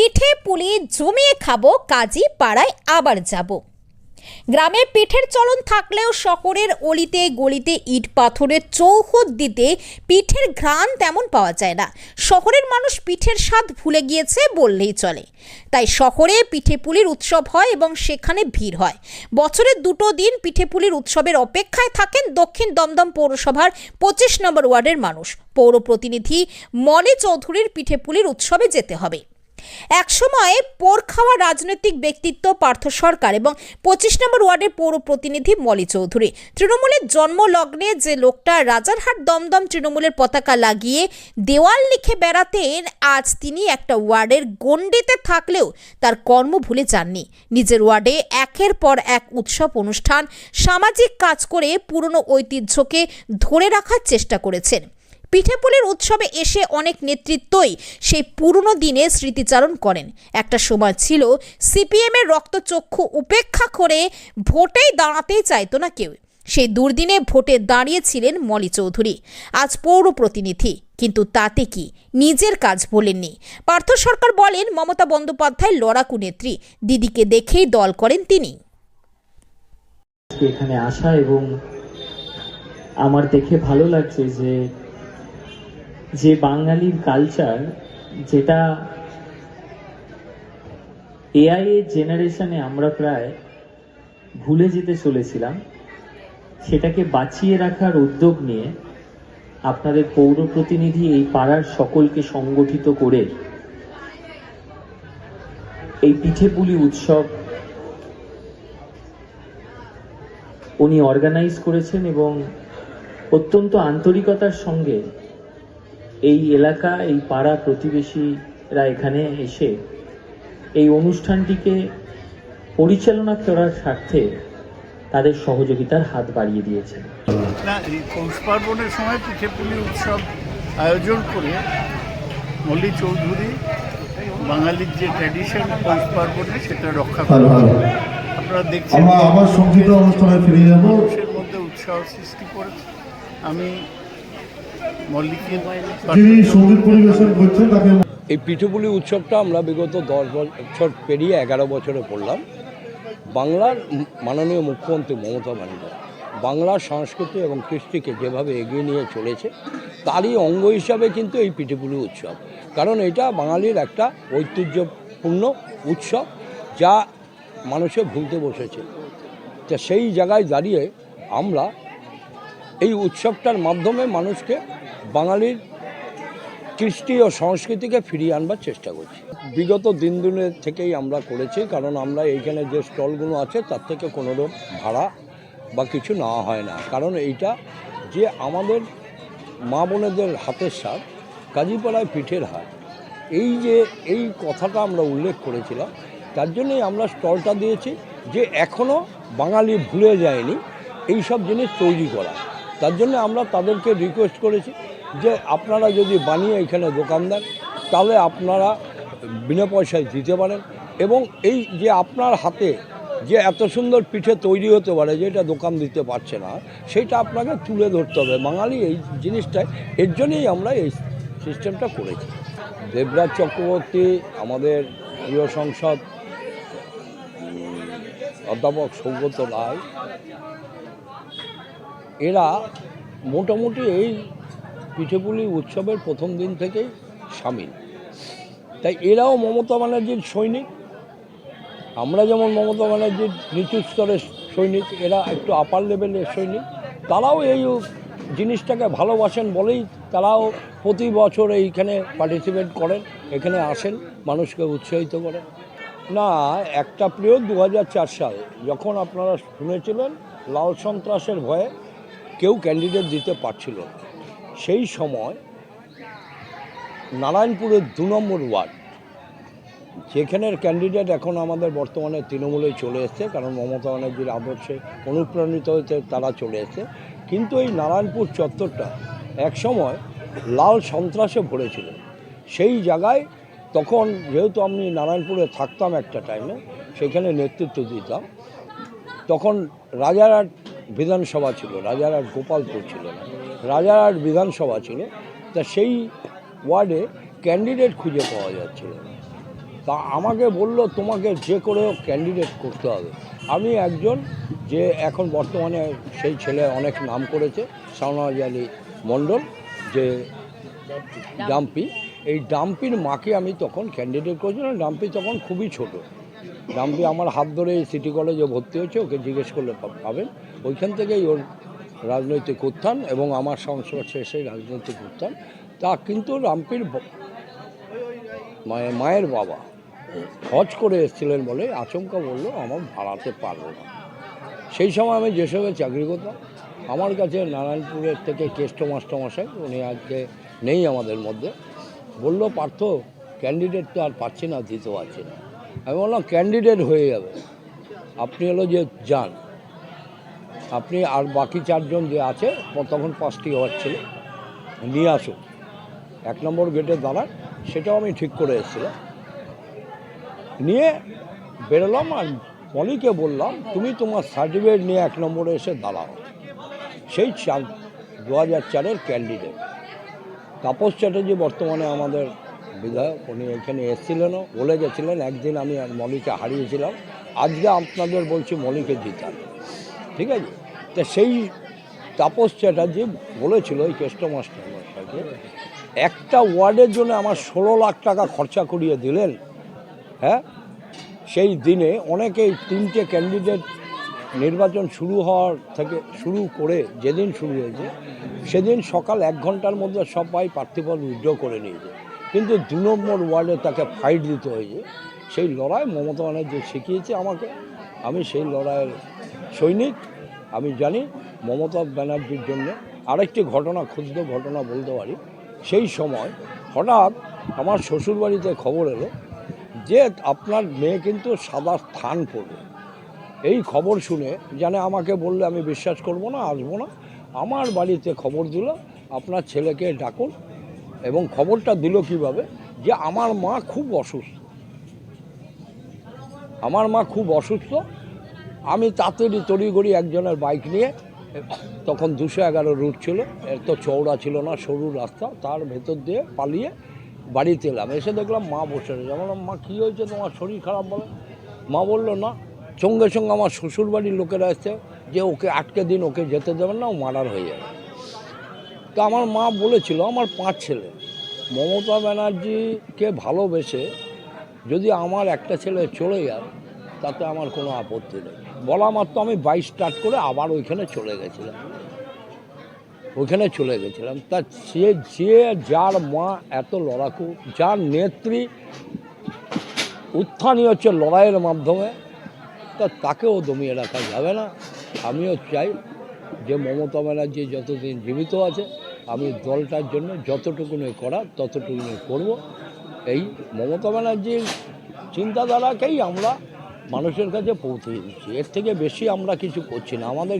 পিঠে পুলি জমিয়ে খাব, কাজী পাড়ায় আবার যাব। গ্রামে পিঠের চলন থাকলেও শহরের অলিতে গলিতে ইট পাথরের চৌহদ দিতে পিঠের ঘ্রাণ তেমন পাওয়া যায় না। শহরের মানুষ পিঠের স্বাদ ভুলে গিয়েছে বললেই চলে। তাই শহরে পিঠে পুলির উৎসব হয় এবং সেখানে ভিড় হয়। বছরের দুটো দিন পিঠে পুলির উৎসবের অপেক্ষায় থাকেন দক্ষিণ দমদম পৌরসভার পঁচিশ নম্বর ওয়ার্ডের মানুষ। পৌর প্রতিনিধি মনে চৌধুরীর পিঠে পুলির উৎসবে যেতে হবে। একসময় পোর খাওয়া রাজনৈতিক ব্যক্তিত্ব, পার্থ সরকার এবং পঁচিশ নম্বর ওয়ার্ডের পৌর প্রতিনিধি মলি চৌধুরী। তৃণমূলের জন্মলগ্নে যে লোকটা রাজারহাট দমদম তৃণমূলের পতাকা লাগিয়ে দেওয়াল লিখে বেড়াতেন, আজ তিনি একটা ওয়ার্ডের গণ্ডিতে থাকলেও তার কর্ম ভুলে যাননি। নিজের ওয়ার্ডে একের পর এক উৎসব অনুষ্ঠান, সামাজিক কাজ করে পুরনো ঐতিহ্যকে ধরে রাখার চেষ্টা করেছেন। পিঠেপুলির উৎসবে এসে অনেক নেতৃত্বই সেই পুরনো দিনে স্মৃতিচারণ করেন। একটা সময় ছিল, সিপিএমের রক্তচক্ষু উপেক্ষা করে ভোটেই দাঁড়াতেই চাইতো না কেউ। সেই দুর্দিনে ভোটে দাঁড়িয়েছিলেন মলি চৌধুরী, আজ পৌর প্রতিনিধি। কিন্তু তাতে কি? নিজের কাজ বলেননি। পার্থ সরকার বলেন, মমতা বন্দ্যোপাধ্যায় লড়াকু নেত্রী, দিদিকে দেখেই দল করেন তিনি। এখানে আসা এবং আমার দেখে ভালো লাগছে যে যে বাঙালির কালচার যেটা এআই এর জেনারেশনে আমরা প্রায় ভুলে যেতে চলেছিলাম, সেটাকে বাঁচিয়ে রাখার উদ্যোগ নিয়ে আপনাদের পৌর প্রতিনিধি এই পাড়ার সকলকে সংগঠিত করে এই পিঠেপুলি উৎসব উনি অর্গানাইজ করেছেন এবং অত্যন্ত আন্তরিকতার সঙ্গে এই এলাকা এই পাড়া প্রতিবেশীরা এখানে এসে এই অনুষ্ঠানটিকে পরিচালনা করার স্বার্থে তাদের সহযোগিতার হাত বাড়িয়ে দিয়েছেন। না এই পৌষ পার্বণের সময় পিঠেপুলি উৎসব আয়োজন করে মল্লিক চৌধুরী বাঙালির যে ট্র্যাডিশন পৌষ পার্বণে সেটা রক্ষা করে আপনারা দেখছেন আমরা সংগীত অনুষ্ঠানে ফিরে যাব। মধ্যে উৎসাহ সৃষ্টি করেছে। আমি মল্লিকের যিনি সংগীত পরিবেশন করছেন তাকে এই পিঠেপুলি উৎসবটা আমরা বিগত দশ বছর পেরিয়ে এগারো বছরে করলাম। বাংলার মাননীয় মুখ্যমন্ত্রী মমতা ব্যানার্জি বাংলার সংস্কৃতি এবং কৃষ্টিকে যেভাবে এগিয়ে নিয়ে চলেছে তারই অঙ্গ হিসাবে কিন্তু এই পিঠেপুলি উৎসব। কারণ এটা বাঙালির একটা ঐতিহ্যপূর্ণ উৎসব যা মানুষে ভুলতে বসেছে। তা সেই জায়গায় দাঁড়িয়ে আমরা এই উৎসবটার মাধ্যমে মানুষকে বাঙালির কৃষ্টি ও সংস্কৃতিকে ফিরিয়ে আনবার চেষ্টা করছি। বিগত দিন দিনের থেকেই আমরা করেছি, কারণ আমরা এইখানে যে স্টলগুলো আছে, তার থেকে কোনো ভাড়া বা কিছু নেওয়া হয় না। কারণ এইটা যে আমাদের মা বোনেদের হাতের স্বাদ, কাজীপাড়ায় পিঠের হাট, এই যে, এই কথাটা আমরা উল্লেখ করেছিলাম, তার জন্যই আমরা স্টলটা দিয়েছি যে এখনও বাঙালি ভুলে যায়নি এই সব জিনিস তৈরি করা। তার জন্য আমরা তাদেরকে রিকোয়েস্ট করেছি যে আপনারা যদি বানিয়ে এখানে দোকান দেন তাহলে আপনারা বিনা পয়সায় দিতে পারেন এবং এই যে আপনার হাতে যে এত সুন্দর পিঠে তৈরি হতে পারে যেটা দোকান দিতে পারছে না, সেটা আপনাকে তুলে ধরতে হবে। বাঙালি এই জিনিসটাই এর জন্যই আমরা এই সিস্টেমটা করেছি। দেবরাজ চক্রবর্তী, আমাদের প্রিয় সংসদ অধ্যাপক সৌগত রায় এরা মোটামুটি এই পিঠেপুলি উৎসবের প্রথম দিন থেকেই সামিল। তাই এরাও মমতা ব্যানার্জির সৈনিক। আমরা যেমন মমতা ব্যানার্জির নিচু স্তরের সৈনিক, এরা একটু আপার লেভেলের সৈনিক। তারাও এই জিনিসটাকে ভালোবাসেন বলেই তারাও প্রতি বছর এইখানে পার্টিসিপেট করেন, এখানে আসেন, মানুষকে উৎসাহিত করেন। না, একটা প্রিয় দু সাল, যখন আপনারা শুনেছিলেন লাল সন্ত্রাসের ভয়ে কেউ ক্যান্ডিডেট দিতে পারছিল না। সেই সময় নারায়ণপুরের দু নম্বর ওয়ার্ড, যেখানের ক্যান্ডিডেট এখন আমাদের বর্তমানে তৃণমূলে চলে এসছে, কারণ মমতা ব্যানার্জির আদর্শে অনুপ্রাণিত হতে তারা চলে এসছে। কিন্তু এই নারায়ণপুর চত্বরটা একসময় লাল সন্ত্রাসে ভরেছিল। সেই জায়গায় তখন যেহেতু আমি নারায়ণপুরে থাকতাম একটা টাইমে সেখানে নেতৃত্ব দিতাম, তখন রাজারহাট বিধানসভা ছিল রাজারহাট গোপালপুর ছিল না। রাজারহাট বিধানসভা ছিল, তা সেই ওয়ার্ডে ক্যান্ডিডেট খুঁজে পাওয়া যাচ্ছিল না। তা আমাকে বলল, তোমাকে যে করে ক্যান্ডিডেট করতে হবে। আমি একজন যে এখন বর্তমানে সেই ছেলে অনেক নাম করেছে শাহনওয়াজ আলী মণ্ডল, যে ডাম্পি। এই ডাম্পির মাকে আমি তখন ক্যান্ডিডেট করেছিলাম, ডাম্পি তখন খুবই ছোট। ডাম্পি আমার হাত ধরে সিটি কলেজে ভর্তি হয়েছে, ওকে জিজ্ঞেস করলে পাবেন। ওইখান থেকেই ওর রাজনৈতিক উত্থান এবং আমার সংস্পর্শে এসে রাজনৈতিক উত্থান। তা কিন্তু রামপির মায়ের বাবা হজ করে এসেছিলেন বলে আচমকা বলল, আমার ভাড়াতে পারব না। সেই সময় আমি যেসবে চাকরি করতাম, আমার কাছে নারায়ণপুরের থেকে কেষ্ট মাস্টারমশাই, উনি আজকে নেই আমাদের মধ্যে, বলল, পার্থ ক্যান্ডিডেট তো আর পাচ্ছি না দিতে পারছি না। আমি বললাম ক্যান্ডিডেট হয়ে যাবে। আপনি হলো যে যান। আপনি আর বাকি চারজন যে আছে, তখন পাঁচটি হওয়ার ছিল। নিয়ে আসুন। এক নম্বর গেটে দাঁড়ান। সেটাও আমি ঠিক করে এসেছিলাম। নিয়ে বেরোলাম আর মলিকে বললাম, তুমি তোমার সার্টিফিকেট নিয়ে এক নম্বরে এসে দাঁড়াও। সেই চার দু হাজার চারের ক্যান্ডিডেট তাপস চ্যাটার্জি বর্তমানে আমাদের বিধায়ক, উনি এখানে এসেছিলেনও, বলে গেছিলেন, একদিন আমি মলিকে হারিয়েছিলাম, আজকে আপনাদের বলছি মলিকে জিতান ঠিক আছে? তা সেই তাপস চ্যাটার্জি বলেছিল এই কেষ্ট একটা ওয়ার্ডের জন্য আমার ষোলো লাখ টাকা খরচা করিয়ে দিলেন হ্যাঁ? সেই দিনে অনেকেই তিনটে ক্যান্ডিডেট নির্বাচন শুরু হওয়ার থেকে শুরু করে যেদিন শুরু হয়েছে, সেদিন সকাল এক ঘণ্টার মধ্যে সবাই প্রার্থীপদ উইথড্র করে নিয়েছে। কিন্তু দু নম্বর ওয়ার্ডে তাকে ফাইট দিতে হয়েছে। সেই লড়াই মমতা ব্যানার্জি শিখিয়েছে আমাকে। আমি সেই লড়াইয়ের সৈনিক। আমি জানি মমতা ব্যানার্জির জন্য আরেকটি ঘটনা ক্ষুদ্র ঘটনা বলতে পারি। সেই সময় হঠাৎ আমার শ্বশুরবাড়িতে খবর এলো যে আপনার মেয়ে কিন্তু সাদা স্থান পড়বে এই খবর শুনে জানে আমাকে বললে, আমি বিশ্বাস করব না, আসব না। আমার বাড়িতে খবর দিল, আপনার ছেলেকে ডাকুন এবং খবরটা দিল কীভাবে? যে আমার মা খুব অসুস্থ। আমার মা খুব অসুস্থ। আমি তাড়াতাড়ি তড়িঘড়ি একজনের বাইক নিয়ে, তখন দুশো এগারো রুট ছিল। এত চওড়া ছিল না, সরু রাস্তা। তার ভেতর দিয়ে পালিয়ে বাড়িতে এলাম। এসে দেখলাম মা বসে রয়েছে। আমি বললাম মা, কী হয়েছে তোমার? শরীর খারাপ বলো। মা বলল, না, সঙ্গে সঙ্গে আমার শ্বশুরবাড়ির লোকেরা এসছে যে ওকে আটকে দিন, ওকে যেতে দেবেন না, ও মার্ডার হয়ে যাবে। তো আমার মা বলেছিল, আমার পাঁচ ছেলে। মমতা ব্যানার্জিকে ভালোবেসে যদি আমার একটা ছেলে চলে যায়, তাতে আমার কোনো আপত্তি নেই। বলা মাত্র আমি বাইক স্টার্ট করে আবার ওইখানে চলে গেছিলাম। ওইখানে চলে গেছিলাম। তা সে যে যার মা এত লড়াকু, যার নেত্রী উত্থানই হচ্ছে লড়াইয়ের মাধ্যমে, তা তাকেও দমিয়ে রাখা যাবে না। আমিও চাই যে মমতা ব্যানার্জি যতদিন জীবিত আছে আমি দলটার জন্য যতটুকুনি করা ততটুকুনি করব। এই মমতা ব্যানার্জির চিন্তাধারাকেই আমরা মানুষের কাছে পৌঁছে দিচ্ছি। এর থেকে বেশি আমরা কিছু করছি না। আমাদের